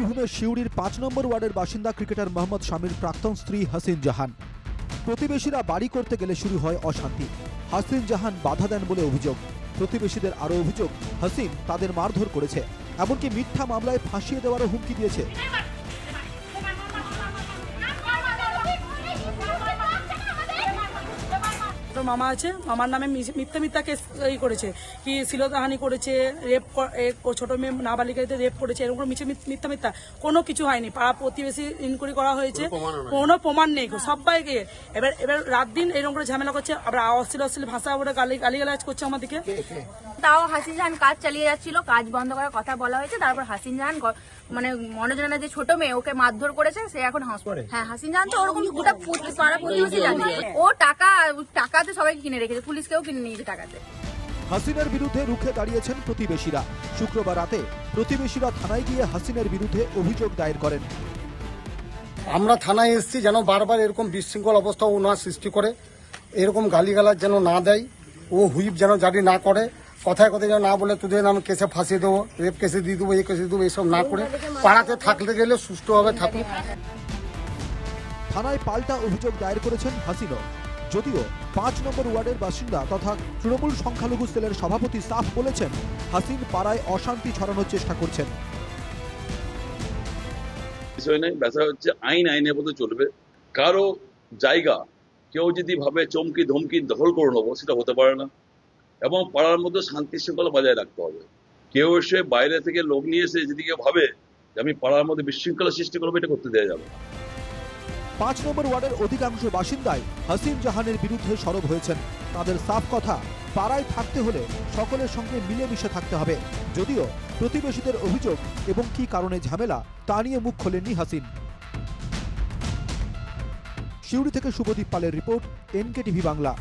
বীরভূমের শিউড়ির পাঁচ নম্বর ওয়ার্ডের বাসিন্দা ক্রিকেটার মোহাম্মদ শামীর প্রাক্তন স্ত্রী হাসিন জাহান। প্রতিবেশীরা বাড়ি করতে গেলে শুরু হয় অশান্তি। হাসিন জাহান বাধা দেন বলে অভিযোগ। প্রতিবেশীদের আরও অভিযোগ, হাসিন তাদের মারধর করেছে। এমনকি মিথ্যা মামলায় ফাঁসিয়ে দেওয়ারও হুমকি দিয়েছে। তোর মামা আছে? মামার নামে মিথ্যা মিথ্যা কেস এই করেছে। কি শিলতাহানি করেছে রেপ ছোট মেয়ে নাবালিকাদের রেপ করেছে এরকম মিছে মিথ্যা মিথ্যা কোনো কিছু হয়নি। পাড়া প্রতিবেশী ইনকোয়ারি করা হয়েছে। কোনো প্রমাণ নেই সবাইকে এবার এবার রাত দিন এরকম করে ঝামেলা করছে আবার অশ্লীল অশ্লীল ভাষা ওরা গালি গালিগালাজ করছে আমাদেরকে তাও হাসিন জাহান কাজ চালিয়ে যাচ্ছিল কাজ বন্ধ করার কথা বলা হয়েছে তারপর হাসিন জাহান মানে মনোজনা যে ছোট মেয়ে ওকে মারধর করেছে সে এখন হসপিটালে হ্যাঁ হাসিন জাহান তো ওরকম গোটা পাড়া প্রতিবেশী জানে ও টাকা টাকা টাকাতে সবাইকে কিনে রেখেছে পুলিশকেও কিনে নিয়েছে টাকাতে। হাসিনের বিরুদ্ধে রুখে দাঁড়িয়েছেন প্রতিবেশীরা। শুক্রবার রাতে প্রতিবেশীরা থানায় গিয়ে হাসিনের বিরুদ্ধে অভিযোগ দায়ের করেন। আমরা থানায় এসেছি যেন বারবার এরকম বিশৃঙ্খল অবস্থা ও না সৃষ্টি করে এরকম গালিগালাজ যেন না দেয় ও হুইপ যেন জারি না করে কথায় কথায় যেন না বলে তোদের আমি কেসে ফাঁসিয়ে দেবো রেপ কেসে দিয়ে দেবো এই কেসে দেবো এইসব না করে পাড়াতে থাকতে গেলে সুষ্ঠুভাবে থাকুক। থানায় পাল্টা অভিযোগ দায়ের করেছেন হাসিনও যদিও পাঁচ নম্বর ওয়ার্ডের বাসিন্দা তথা তৃণমূল সংখ্যালঘু সেলের সভাপতি সাফ বলেছেন, হাসিন পাড়ায় অশান্তি ছড়ানোর চেষ্টা করছেন। হচ্ছে, আইন আইনের মতো চলবে। কারও জায়গা কেউ যদি ভাবে চমকি ধমকি দখল করে নেব, সেটা হতে পারে না। এবং পাড়ার মধ্যে শান্তি শৃঙ্খলা বজায় রাখতে হবে। কেউ এসে বাইরে থেকে লোক নিয়ে এসে যদি কেউ ভাবে আমি পাড়ার মধ্যে বিশৃঙ্খলা সৃষ্টি করব, এটা করতে দেওয়া যাবে না। পাঁচ নম্বর ওয়ার্ডের অধিকাংশ বাসিন্দাই হাসিন জাহানের বিরুদ্ধে সরব হয়েছেন। তাদের সাফ কথা, পাড়ায় থাকতে হলে সকলের সঙ্গে মিলেমিশে থাকতে হবে। যদিও প্রতিবেশীদের অভিযোগ এবং কি কারণে ঝামেলা, তা নিয়ে মুখ খোলেননি হাসিন সিউড়ি থেকে শুভদীপ পালের রিপোর্ট এনকে টিভি বাংলা।